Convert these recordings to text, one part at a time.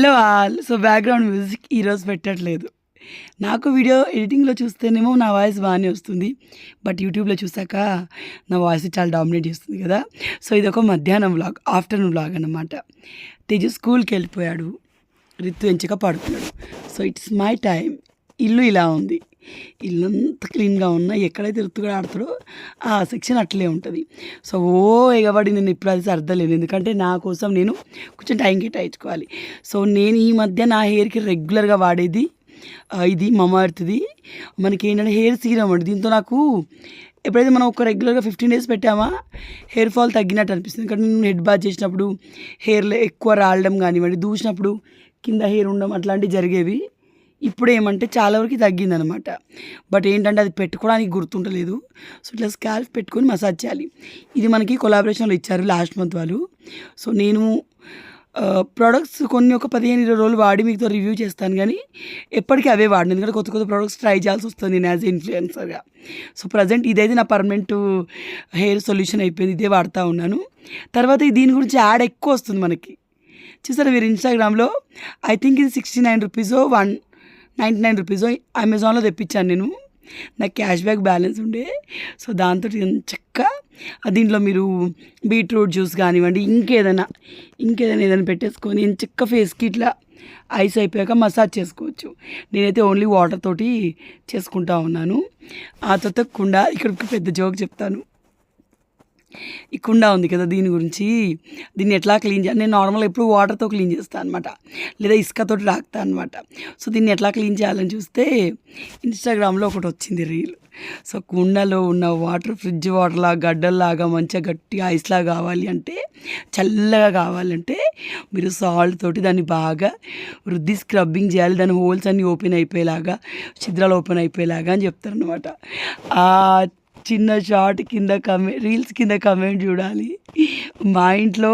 Hello all. So background music ఈరోజు పెట్టట్లేదు. నాకు వీడియో ఎడిటింగ్లో చూస్తేనేమో నా వాయిస్ బాగానే వస్తుంది. బట్ యూట్యూబ్లో చూసాక నా వాయిస్ చాలా డామినేట్ చేస్తుంది కదా. సో ఇది ఒక మధ్యాహ్నం వ్లాగ్ ఆఫ్టర్నూన్ వ్లాగ్ అనమాట తేజు స్కూల్కి వెళ్ళిపోయాడు. రిత్తు ఎంచక పడుకున్నాడు. సో ఇట్స్ మై టైం ఇల్లు ఇలా ఉంది. ఇల్లంతా క్లీన్గా ఉన్నా ఎక్కడైతే రుత్తుగా ఆడతాడో ఆ సెక్షన్ అట్లే ఉంటుంది. సో ఓ ఎగబడి నేను ఇప్పుడు అది సర్దలేను. ఎందుకంటే నా కోసం నేను కొంచెం టైం కేటాయించుకోవాలి. సో నేను ఈ మధ్య నా హెయిర్కి రెగ్యులర్గా వాడేది ఇది మమార్త్ది మనకి ఏంటంటే హెయిర్ సీరం అండి. దీంతో నాకు ఎప్పుడైతే మనం ఒక రెగ్యులర్గా ఫిఫ్టీన్ డేస్ పెట్టామా హెయిర్ ఫాల్ తగ్గినట్టు అనిపిస్తుంది. ఎందుకంటే నేను హెడ్ బాత్ చేసినప్పుడు హెయిర్లో ఎక్కువ రాలడం కానివ్వండి దూసినప్పుడు కింద హెయిర్ ఉండడం అట్లాంటివి జరిగేవి. ఇప్పుడు ఏమంటే చాలా వరకు తగ్గిందనమాట. బట్ ఏంటంటే అది పెట్టుకోవడానికి గుర్తుంటలేదు. సో ఇట్లా స్కాల్ప్ పెట్టుకొని మసాజ్ చేయాలి. ఇది మనకి కొలాబరేషన్లో ఇచ్చారు లాస్ట్ మంత్ వాళ్ళు. సో నేను ప్రోడక్ట్స్ కొన్ని ఒక పదిహేను ఇరవై రోజులు వాడి మీతో రివ్యూ చేస్తాను కానీ ఎప్పటికీ అవే వాడిన. ఎందుకంటే కొత్త కొత్త ప్రోడక్ట్స్ ట్రై చేయాల్సి వస్తుంది నేను యాజ్ ఇన్ఫ్లుయెన్సర్గా. సో ప్రజెంట్ ఇదైతే నా పర్మనెంట్ హెయిర్ సొల్యూషన్ అయిపోయింది. ఇదే వాడుతూ ఉన్నాను. తర్వాత దీని గురించి యాడ్ ఎక్కువ వస్తుంది మనకి. చూసారా మీరు ఇన్స్టాగ్రామ్లో? ఐ థింక్ ఇది sixty nine rupees one ninety nine rupees. అమెజాన్లో తెప్పించాను నేను. నాకు క్యాష్ బ్యాక్ బ్యాలెన్స్ ఉండే. సో దాంతో చక్క దీంట్లో మీరు బీట్రూట్ జ్యూస్ కానివ్వండి ఇంకేదైనా ఇంకేదైనా ఏదైనా పెట్టేసుకొని చక్క ఫేస్కి ఇట్లా ఐస్ అయిపోయాక మసాజ్ చేసుకోవచ్చు. నేనైతే ఓన్లీ వాటర్ తోటి చేసుకుంటా ఉన్నాను. ఆ తర్వాత కుండ ఇక్కడ పెద్ద జోక్ చెప్తాను. ఈ కుండ ఉంది కదా దీని గురించి. దీన్ని ఎట్లా క్లీన్ చేయాలి? నేను నార్మల్గా ఎప్పుడు వాటర్తో క్లీన్ చేస్తాను అనమాట లేదా ఇసుకతో రాకుతా అనమాట సో దీన్ని ఎట్లా క్లీన్ చేయాలని చూస్తే ఇన్స్టాగ్రామ్లో ఒకటి వచ్చింది రీల్. సో కుండలో ఉన్న వాటర్ ఫ్రిడ్జ్ వాటర్లా గడ్డల్లాగా మంచిగా గట్టిగా ఐస్లా కావాలి అంటే చల్లగా కావాలంటే మీరు సాల్ట్ తోటి దాన్ని బాగా రుద్ది స్క్రబ్బింగ్ చేయాలి. దాని హోల్స్ అన్నీ ఓపెన్ అయిపోయేలాగా ఛిద్రాలు ఓపెన్ అయిపోయేలాగా అని చెప్తారనమాట చిన్న షార్ట్ కింద కమె రీల్స్ కింద కమెంట్ చూడాలి. మా ఇంట్లో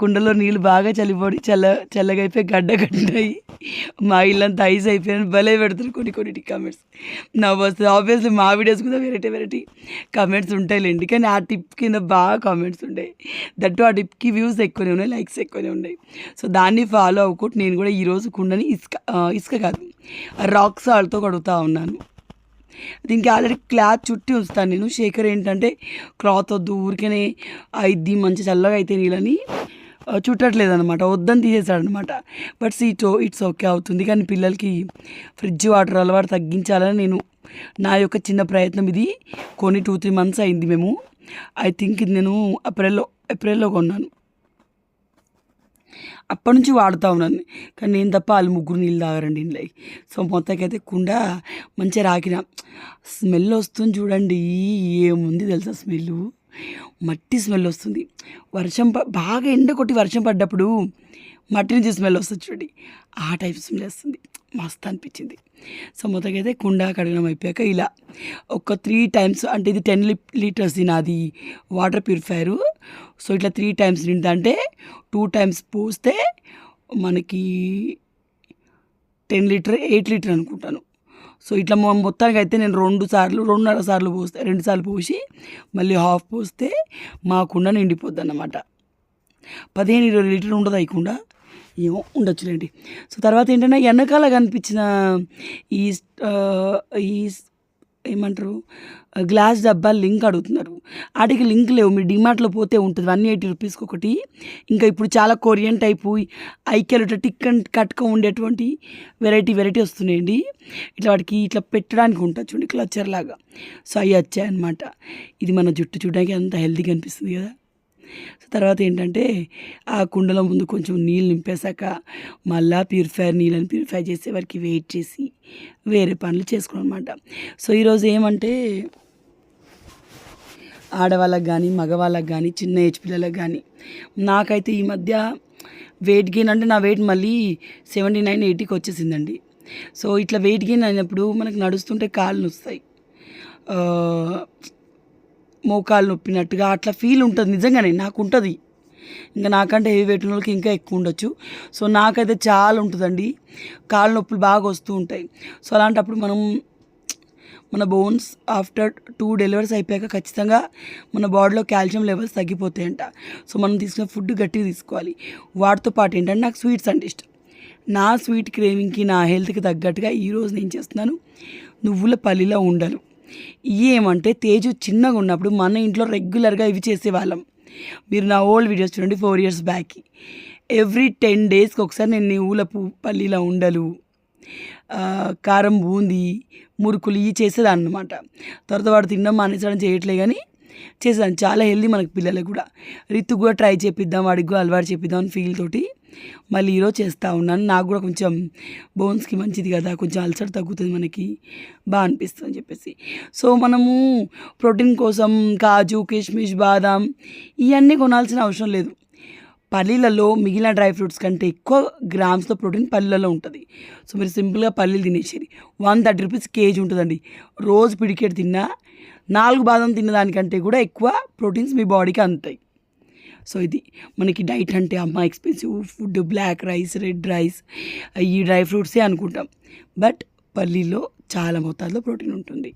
కుండలో నీళ్ళు బాగా చలిపడి చల్ల చల్లగా అయిపోయి గడ్డ కట్టినాయి మా ఇల్లంతా ఐస్ అయిపోయాను భలే పెడతారు కొన్ని కొన్ని కమెంట్స్ నవ్వు వస్తుంది ఆబ్వియస్లీ మా వీడియోస్ కూడా వెరైటీ వెరైటీ కమెంట్స్ ఉంటాయిలేండి కానీ ఆ టిప్ కింద బాగా కామెంట్స్ ఉంటాయి. దట్టు ఆ టిప్కి వ్యూస్ ఎక్కువనే ఉన్నాయి లైక్స్ ఎక్కువనే ఉన్నాయి. సో దాన్ని ఫాలో అవ్వకుండా నేను కూడా ఈరోజు కుండని ఇసుక ఇసుక కాదు రాక్ సాల్ట్తో కడుగుతూ ఉన్నాను. దీనికి ఆల్రెడీ క్లాత్ చుట్టి ఉంచుతాను నేను. శేఖర్ ఏంటంటే క్లాత్ వద్దు ఊరికనే ఇది మంచి చల్లగా అయితే నీళ్ళని చుట్టట్లేదు అనమాట వద్దని తీసేశాడు అనమాట బట్ సీటో ఇట్స్ ఓకే అవుతుంది. కానీ పిల్లలకి ఫ్రిడ్జ్ వాటర్ అలవాటు తగ్గించాలని నేను నా యొక్క చిన్న ప్రయత్నం ఇది. కొన్ని టూ త్రీ మంత్స్ అయింది మేము. ఐ థింక్ ఇది నేను ఏప్రిల్లో ఏప్రిల్లో కొన్నాను. అప్పటి నుంచి వాడుతూ ఉన్నాను. కానీ నేను తప్ప వాళ్ళు ముగ్గురు నీళ్ళు తాగరండి ఇంట్లో సో మొత్తానికైతే కుండ మంచిగా రాకిన. స్మెల్ వస్తుంది చూడండి. ఏముంది తెలుసా స్మెల్? మట్టి స్మెల్ వస్తుంది. వర్షం ప- బాగా ఎండ కొట్టి వర్షం పడ్డప్పుడు మట్టి నుంచి స్మెల్ వస్తుంది చూడండి. ఆ టైప్ స్మెల్ వస్తుంది. మస్తు అనిపించింది. సో మొత్తానికైతే కుండ కడగడం అయిపోయాక ఇలా. ఒక త్రీ టైమ్స్ అంటే ఇది టెన్ లీటర్స్ నాది వాటర్ ప్యూరిఫైయరు సో ఇట్లా త్రీ టైమ్స్ నింటే టూ టైమ్స్ పోస్తే మనకి టెన్ లీటర్ ఎయిట్ లీటర్ అనుకుంటాను. సో ఇట్లా మొత్తానికి అయితే నేను రెండు సార్లు రెండున్నర సార్లు పోస్తే రెండు సార్లు పోసి మళ్ళీ హాఫ్ పోస్తే మా కుండ నిండిపోద్ది అన్నమాట పదిహేను ఇరవై లీటర్ ఉండదు అయ్యకుండా ఏమో ఉండొచ్చులేండి. సో తర్వాత ఏంటంటే వెనకాల కనిపించిన ఈ ఈ ఏమంటారు గ్లాస్ డబ్బా లింక్ అడుగుతున్నారు. వాటికి లింక్ లేవు మీరు డిమార్ట్లో పోతే ఉంటుంది. వన్ ఎయిటీ రూపీస్కి ఒకటి. ఇంకా ఇప్పుడు చాలా కొరియన్ టైపు ఐక్యాలు టిక్ అండ్ కట్క ఉండేటువంటి వెరైటీ వెరైటీ వస్తున్నాయండి. ఇట్లా వాటికి ఇట్లా పెట్టడానికి ఉంటుంది చూడండి క్లచర్ లాగా. సో అవి వచ్చాయన్నమాట. ఇది మన జుట్టు చూడడానికి అంత హెల్తీగా అనిపిస్తుంది కదా. సో తర్వాత ఏంటంటే ఆ కుండలో ముందు కొంచెం నీళ్ళు నింపేశాక మళ్ళా ప్యూరిఫైర్ నీళ్ళని ప్యూరిఫై చేసే వరకు వెయిట్ చేసి వేరే పనులు చేసుకోవడం అనమాట సో ఈరోజు ఏమంటే ఆడవాళ్ళకి కానీ మగవాళ్ళకి కానీ చిన్న ఏజ్ పిల్లలకు కానీ నాకైతే ఈ మధ్య వెయిట్ గెయిన్ అంటే నా వెయిట్ మళ్ళీ సెవెంటీ నైన్ ఎయిటీకి వచ్చేసిందండి. సో ఇట్లా వెయిట్ గెయిన్ అయినప్పుడు మనకు నడుస్తుంటే కాళ్ళు నొస్తాయి. మోకాలు నొప్పినట్టుగా అట్లా ఫీల్ ఉంటుంది నిజంగానే నాకు ఉంటుంది ఇంకా నాకంటే హెవీ వెయిట్ ఉన్న వాళ్ళకి ఇంకా ఎక్కువ ఉండొచ్చు. సో నాకైతే చాలా ఉంటుందండి. కాళ్ళ నొప్పులు బాగా వస్తూ ఉంటాయి. సో అలాంటప్పుడు మనం మన బోన్స్ ఆఫ్టర్ టూ డెలివరీస్ అయిపోయాక ఖచ్చితంగా మన బాడీలో కాల్షియం లెవెల్స్ తగ్గిపోతాయంట. సో మనం తీసుకున్న ఫుడ్ గట్టిగా తీసుకోవాలి. వాటితో పాటు ఏంటంటే నాకు స్వీట్స్ అంటే ఇష్టం. నా స్వీట్ క్రేవింగ్కి నా హెల్త్కి తగ్గట్టుగా ఈరోజు నేను చేస్తున్నాను. నువ్వుల పల్లిలో ఉండలు ఏమంటే తేజు చిన్నగా ఉన్నప్పుడు మన ఇంట్లో రెగ్యులర్గా ఇవి చేసేవాళ్ళం. మీరు నా ఓల్డ్ వీడియోస్ చూడండి four years back every ten డేస్కి ఒకసారి నేను నువ్వుల పు పల్లీల ఉండలు కారం బూందీ మురుకులు ఇవి చేసేదాన్ని అనమాట తర్వాత వాడు తినడం మానేసడం చేయట్లే కానీ చేసాను చాలా హెల్దీ మనకి పిల్లలకు కూడా. రిత్తు కూడా ట్రై చేపిద్దాం వాడికి కూడా అలవాటు చేపిద్దాం అని ఫీల్ తోటి మళ్ళీ ఈరోజు చేస్తూ ఉన్నాను. నాకు కూడా కొంచెం బోన్స్కి మంచిది కదా కొంచెం అల్సర్ తగ్గుతుంది మనకి. బాగా అనిపిస్తుంది అని చెప్పేసి. సో మనము ప్రోటీన్ కోసం కాజు కిష్మిష్ బాదాం ఇవన్నీ కొనాల్సిన అవసరం లేదు. పల్లీలలో మిగిలిన డ్రై ఫ్రూట్స్ కంటే ఎక్కువ గ్రామ్స్లో ప్రోటీన్ పల్లీలలో ఉంటుంది. సో మీరు సింపుల్గా పల్లీలు తినేసేది వన్ థర్టీ రూపీస్ కేజీ ఉంటుందండి. రోజు పిడికెట్ తిన్నా నాలుగు బాదం తిన్నదానికంటే కూడా ఎక్కువ ప్రోటీన్స్ మీ బాడీకి అందుతాయి సో ఇది మనకి డైట్ అంటే అమ్మ expensive food black rice red rice ఈ డ్రై ఫ్రూట్సే అనుకుంటాం. బట్ పల్లీలో చాలా మోతాదులో ప్రోటీన్ ఉంటుంది.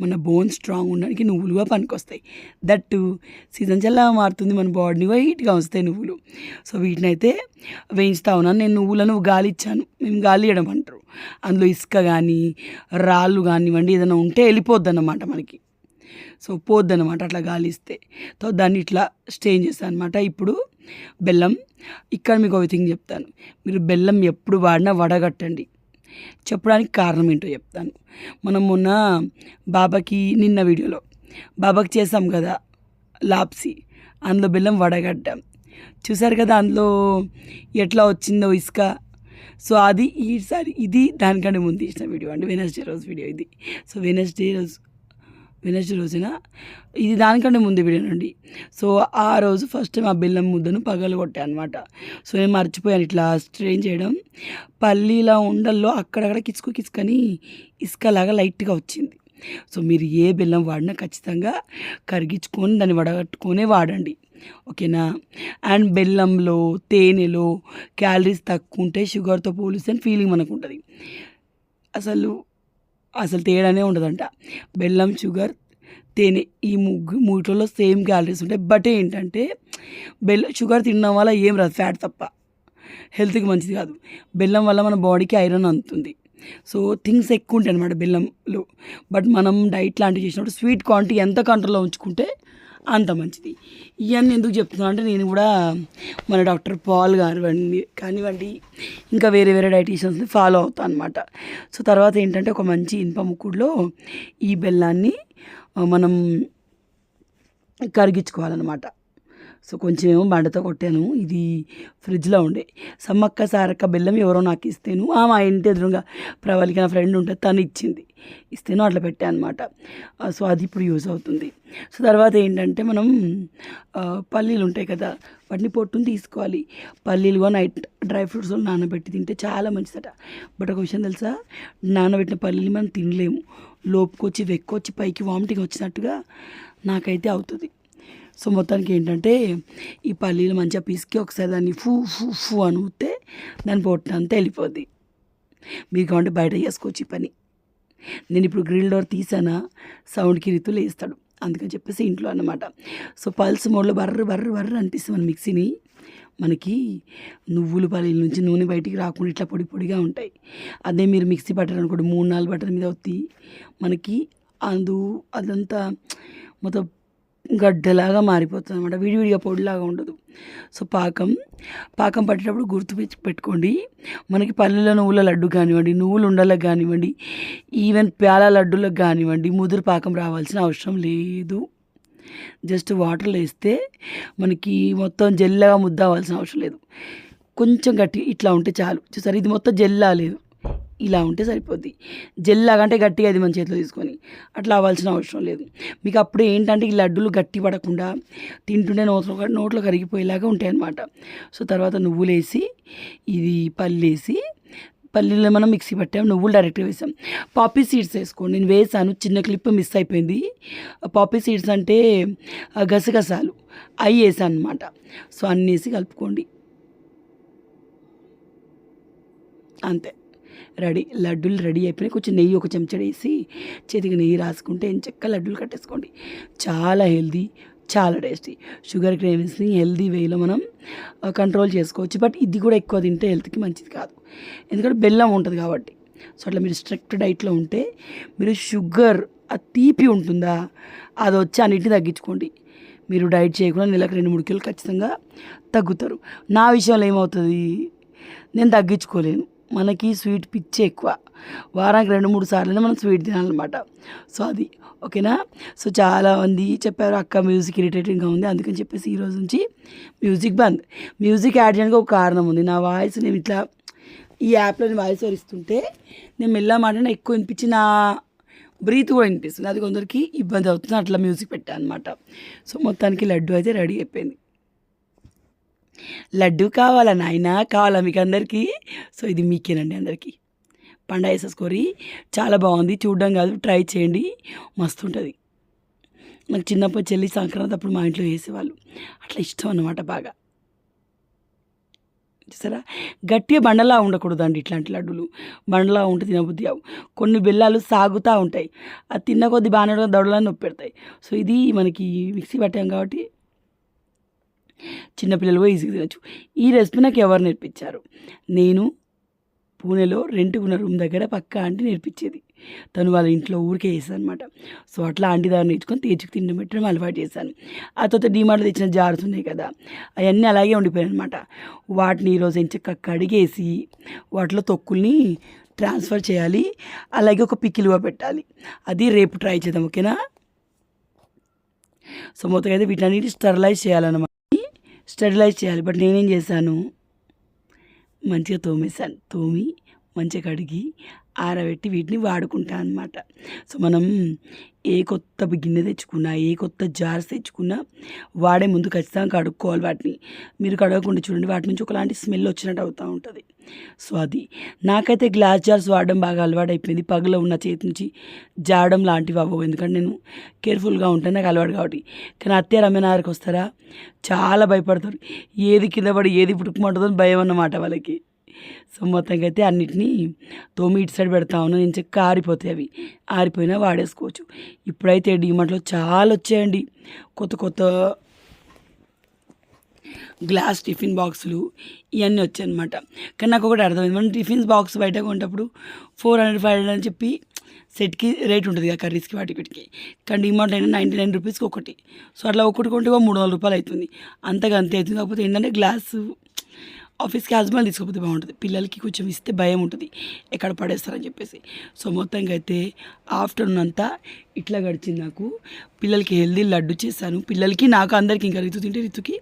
మన బోన్ స్ట్రాంగ్ ఉండడానికి నువ్వులుగా పనికొస్తాయి. దట్టు సీజన్ చల్లా మారుతుంది మన బాడీని వైట్గా వస్తాయి నువ్వులు. సో వీటిని అయితే వేయించుతా ఉన్నాను. నేను నువ్వులను గాలి ఇచ్చాను. మేము గాలి ఇవ్వడం అంటారు. అందులో ఇసుక కానీ రాళ్ళు కానివ్వండి ఏదైనా ఉంటే వెళ్ళిపోద్ది అన్నమాట మనకి. సో పోద్ది అనమాట అట్లా గాలిస్తే. సో దాన్ని ఇట్లా స్టేన్ చేస్తాను అనమాట ఇప్పుడు బెల్లం ఇక్కడ మీకు ఒక థింగ్ చెప్తాను. మీరు బెల్లం ఎప్పుడు వాడినా వడగట్టండి. చెప్పడానికి కారణం ఏంటో చెప్తాను. మనం మొన్న బాబాకి నిన్న వీడియోలో బాబాకి చేసాం కదా లాప్సీ. అందులో బెల్లం వడగట్టాం. చూసారు కదా అందులో ఎట్లా వచ్చిందో ఇసుక? సో అది ఈసారి ఇది దానికంటే ముందు ఇచ్చిన వీడియో అండి. వెనస్డే రోజు వీడియో ఇది. సో వెనస్డే రోజు వెనస్డే రోజున. ఇది దానికంటే ముందు వీడియోనండి సో ఆ రోజు ఫస్ట్ టైం ఆ బెల్లం ముద్దను పగలు కొట్టాను అనమాట సో నేను మర్చిపోయాను ఇట్లా స్ట్రెయిన్ చేయడం. పల్లీల ఉండల్లో అక్కడక్కడ కిచుకు కిచుకని ఇసుకలాగా లైట్గా వచ్చింది. సో మీరు ఏ బెల్లం వాడినా ఖచ్చితంగా కరిగించుకొని దాన్ని వడగట్టుకొనే వాడండి. ఓకేనా? అండ్ బెల్లంలో తేనెలో క్యాలరీస్ తక్కువ ఉంటే షుగర్తో పోలిస్తే ఫీలింగ్ మనకు ఉంటుంది అసలు అసలు తేడానే ఉండదంట. బెల్లం షుగర్ తేనె ఈ ముగ్గు మూటిలో సేమ్ క్యాలరీస్ ఉంటాయి. బట్ ఏంటంటే బెల్లం షుగర్ తినడం వల్ల ఏం రాదు ఫ్యాట్ తప్ప. హెల్త్కి మంచిది కాదు. బెల్లం వల్ల మన బాడీకి ఐరన్ అందుతుంది. సో థింగ్స్ ఎక్కువ ఉంటాయి అనమాట బెల్లంలో. బట్ మనం డైట్ లాంటివి చేసినప్పుడు స్వీట్ క్వాంటిటీ ఎంత కంట్రోల్లో ఉంచుకుంటే అంత మంచిది. ఇవన్నీ ఎందుకు చెప్తున్నా అంటే నేను కూడా మన డాక్టర్ పాల్ కానివ్వండి కానివ్వండి ఇంకా వేరే వేరే డైటీషియన్స్ని ఫాలో అవుతాను అనమాట సో తర్వాత ఏంటంటే ఒక మంచి ఇనుప ముక్కుడులో ఈ బెల్లాన్ని మనం కరిగించుకోవాలన్నమాట. సో కొంచెం ఏమో బండతో కొట్టాను. ఇది ఫ్రిడ్జ్లో ఉండే. సమ్మక్క సారక్క బెల్లం ఎవరో నాకు ఇస్తేను. ఆ మా ఇంటి ఎదురుగా ప్రవళికి నా ఫ్రెండ్ ఉంటే తను ఇచ్చింది. ఇస్తేను అట్లా పెట్టాను అనమాట సో అది ఇప్పుడు యూజ్ అవుతుంది. సో తర్వాత ఏంటంటే మనం పల్లీలు ఉంటాయి కదా వాటిని పొట్టుని తీసుకోవాలి. పల్లీలు కూడా నైట్ డ్రై ఫ్రూట్స్ నానబెట్టి తింటే చాలా మంచిదట. బట్ ఒక విషయం తెలుసా? నానబెట్టిన పల్లీలు మనం తినలేము. లోపుకొచ్చి వెక్కొచ్చి పైకి వామిటింగ్ వచ్చినట్టుగా నాకైతే అవుతుంది. సో మొత్తానికి ఏంటంటే ఈ పల్లీలు మంచిగా పిసికి ఒకసారి దాన్ని ఫూ ఫూ ఫూ అని ఊతే దాని పొట్టంతా వెళ్ళిపోద్ది. మీరు కావాలంటే బయట చేసుకోవచ్చు ఈ పని. నేను ఇప్పుడు గ్రిల్ డోర్ తీసానా సౌండ్కి రీతులు వేస్తాడు. అందుకని చెప్పేసి ఇంట్లో అన్నమాట. సో పల్స్ మోడ్లో బర్ర బర్ర బర్ర అనిపిస్తుంది మన మిక్సీని. మనకి నువ్వులు పల్లీల నుంచి నూనె బయటికి రాకుండా ఇట్లా పొడి పొడిగా ఉంటాయి. అదే మీరు మిక్సీ బట్టర్ అనుకోండి మూడు నాలుగు బట్టల మీద వత్తి మనకి అందు అదంతా మొత్తం గడ్డలాగా మారిపోతుంది అనమాట విడివిడిగా పొడిలాగా ఉండదు. సో పాకం పాకం పట్టేటప్పుడు గుర్తు పెట్టుకోండి. మనకి పల్లెల నువ్వుల లడ్డు కానివ్వండి నువ్వులు ఉండలకు కానివ్వండి ఈవెన్ ప్యాల లడ్డులకు కానివ్వండి ముదురు పాకం రావాల్సిన అవసరం లేదు. జస్ట్ వాటర్లో వేస్తే మనకి మొత్తం జెల్లగా ముద్ద అవ్వాల్సిన అవసరం లేదు. కొంచెం గట్టి ఇట్లా ఉంటే చాలు. చూసారు? ఇది మొత్తం జెల్లా లేదు. ఇలా ఉంటే సరిపోద్ది. జెల్లాగా అంటే గట్టిగా అది మన చేతిలో తీసుకొని అట్లా అవ్వాల్సిన అవసరం లేదు. మీకు అప్పుడు ఏంటంటే ఈ లడ్డూలు గట్టి పడకుండా తింటుంటే నోట్లో నోట్లో కరిగిపోయేలాగా ఉంటాయి అన్నమాట సో తర్వాత నువ్వులు వేసి ఇది పల్లి వేసి పల్లీలు మనం మిక్సీ పట్టాం నువ్వులు డైరెక్ట్గా వేసాం. పాపీ సీడ్స్ వేసుకోండి. నేను వేసాను చిన్న క్లిప్ మిస్ అయిపోయింది. పాపీ సీడ్స్ అంటే గసగసాలు. అవి వేసాను అనమాట సో అన్నీ వేసి కలుపుకోండి. అంతే. రెడీ లడ్డూలు రెడీ అయిపోయినాయి. కొంచెం నెయ్యి ఒక చెంచా వేసి చేతికి నెయ్యి రాసుకుంటే ఎంచక్క లడ్డూలు కట్టేసుకోండి. చాలా హెల్దీ చాలా టేస్టీ. షుగర్ క్రేవింగ్స్ని హెల్దీ వేలో మనం కంట్రోల్ చేసుకోవచ్చు. బట్ ఇది కూడా ఎక్కువ తింటే హెల్త్కి మంచిది కాదు. ఎందుకంటే బెల్లం ఉంటుంది కాబట్టి. సో అట్లా మీరు స్ట్రిక్ట్ డైట్లో ఉంటే మీరు షుగర్ ఆ తీపి ఉంటుందా అది వచ్చి అన్నిటిని తగ్గించుకోండి. మీరు డైట్ చేయకుండా నెలకు రెండు మూడు కిలోలు ఖచ్చితంగా తగ్గుతారు. నా విషయంలో ఏమవుతుంది? నేను తగ్గించుకోలేను. మనకి స్వీట్ పిచ్చి ఎక్కువ. వారానికి రెండు మూడు సార్లు మనం స్వీట్ తినాలన్నమాట. సో అది ఓకేనా? సో చాలామంది చెప్పారు అక్క మ్యూజిక్ ఇరిటేటింగ్గా ఉంది. అందుకని చెప్పేసి ఈరోజు నుంచి మ్యూజిక్ బంద్. మ్యూజిక్ యాడ్ చేయడానికి ఒక కారణం ఉంది. నా వాయిస్ నేను ఇట్లా ఈ యాప్లో వాయిస్ వరిస్తుంటే నేను మెల్ల మాట్లాడిన ఎక్కువ వినిపించి నా బ్రీత్ కూడా వినిపిస్తుంది. అది కొందరికి ఇబ్బంది అవుతుంది. అట్లా మ్యూజిక్ పెట్టాను అనమాట సో మొత్తానికి లడ్డు అయితే రెడీ అయిపోయింది. లడ్డు కావాలా నాయనా? కావాలా మీకు అందరికీ సో ఇది మీకేనండి అందరికీ. పండ వేసేసుకొని చాలా బాగుంది. చూడడం కాదు ట్రై చేయండి. మస్తు ఉంటుంది నాకు చిన్నప్పుడు చెల్లి సంక్రాంతి అప్పుడు మా ఇంట్లో వేసేవాళ్ళు అట్లా ఇష్టం అన్నమాట బాగా. చూసారా? గట్టిగా బండలా ఉండకూడదండి ఇట్లాంటి లడ్డూలు. బండలా ఉంటే తినబుద్ధి అవు కొన్ని బెల్లాలు సాగుతూ ఉంటాయి. అది తిన్న కొద్ది బాగానే దొడలని నొప్పి పెడతాయి సో ఇది మనకి మిక్సీ పట్టాం కాబట్టి చిన్నపిల్లలు ఈజీగా తినచ్చు. ఈ రెసిపీ నాకు ఎవరు నేర్పించారు? నేను పూణేలో రెంట్ ఉన్న రూమ్ దగ్గర పక్క ఆంటీ నేర్పించేది. తను వాళ్ళ ఇంట్లో ఊరికే చేస్తాను అనమాట సో అట్లా ఆంటీ దగ్గర నేర్చుకొని తీర్చుకు తిండి పెట్టడం అలవాటు చేశాను. ఆ తర్వాత డీమార్ట్లో తెచ్చిన జార్స్ ఉన్నాయి కదా అవన్నీ అలాగే ఉండిపోయాయి అనమాట వాటిని ఈరోజు ఎంచక్క కడిగేసి వాటిలో తొక్కుల్ని ట్రాన్స్ఫర్ చేయాలి. అలాగే ఒక పిక్కిలుగా పెట్టాలి. అది రేపు ట్రై చేద్దాం ఓకేనా? సో మొత్తం అయితే వీటన్నిటి స్టెరిలైజ్ చేయాలన్నమాట. స్టెరిలైజ్ చేయాలి. బట్ నేనేం చేశాను? మంచిగా తోమేశాను. తోమి మంచిగా కడిగి ఆరబెట్టి వీటిని వాడుకుంటాను అనమాట సో మనం ఏ కొత్త గిన్నె తెచ్చుకున్నా ఏ కొత్త జార్స్ తెచ్చుకున్నా వాడే ముందు ఖచ్చితంగా కడుక్కోవాలి వాటిని. మీరు కడగకుండా చూడండి వాటి నుంచి ఒకలాంటి స్మెల్ వచ్చినట్టు అవుతూ ఉంటుంది. సో అది. నాకైతే గ్లాస్ జార్స్ వాడడం బాగా అలవాటు అయిపోయింది పగలో ఉన్న చేతి నుంచి జాడడం లాంటివి అవ్వవు. ఎందుకంటే నేను కేర్ఫుల్గా ఉంటాను నాకు అలవాటు కాబట్టి. కానీ అత్తే రమ్యనారికి వస్తారా? చాలా భయపడతారు. ఏది కింద పడి ఏది పుట్టుకుమంటుందో భయం అన్నమాట వాళ్ళకి. సో మొత్తంగా అయితే అన్నిటినీ తోమి ఇటు సైడ్ పెడతా ఉన్నాను నేను చెక్క ఆరిపోతాయి అవి. ఆరిపోయినా వాడేసుకోవచ్చు. ఇప్పుడైతే డిమార్ట్లో చాలా వచ్చాయండి. కొత్త కొత్త గ్లాస్ టిఫిన్ బాక్సులు ఇవన్నీ వచ్చాయన్నమాట. కానీ నాకు ఒకటి అర్థమైంది. మనం టిఫిన్స్ బాక్స్ బయట కొన్నప్పుడు ఫోర్ హండ్రెడ్ ఫైవ్ హండ్రెడ్ అని చెప్పి సెట్కి రేట్ ఉంటుంది కదా కర్రీస్కి వాటి వీటికి కానీ డిమార్ట్ అయినా నైంటీ నైన్ రూపీస్కి ఒకటి. సో అట్లా ఒకటి కొంటే మూడు వందల రూపాయలు అవుతుంది. అంతగా అంతే అవుతుంది. కాకపోతే ఏంటంటే గ్లాసు ఆఫీస్కి హస్బెండ్ తీసుకోకపోతే బాగుంటుంది. పిల్లలకి కొంచెం ఇస్తే భయం ఉంటుంది. ఎక్కడ పడేస్తారని చెప్పేసి. సో మొత్తంగా అయితే ఆఫ్టర్నూన్ అంతా ఇట్లా గడిచింది నాకు. పిల్లలకి హెల్దీ లడ్డు చేశాను. పిల్లలకి నాకు అందరికీ ఇంకా రితు తింటే రితుకి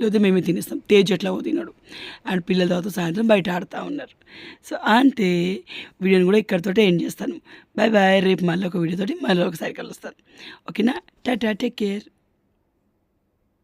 లేకపోతే మేమే తినేస్తాం. తేజ్ ఎట్లా తిన్నాడు అండ్ పిల్లల తర్వాత సాయంత్రం బయట ఆడుతూ ఉన్నారు. సో అంతే వీడియోని కూడా ఇక్కడితోటే ఎండ్ చేస్తాను. బాయ్ బాయ్ రేపు మళ్ళీ ఒక వీడియోతోటి మళ్ళీ ఒకసారి కలుస్తాను. ఓకేనా? Ta ta take care.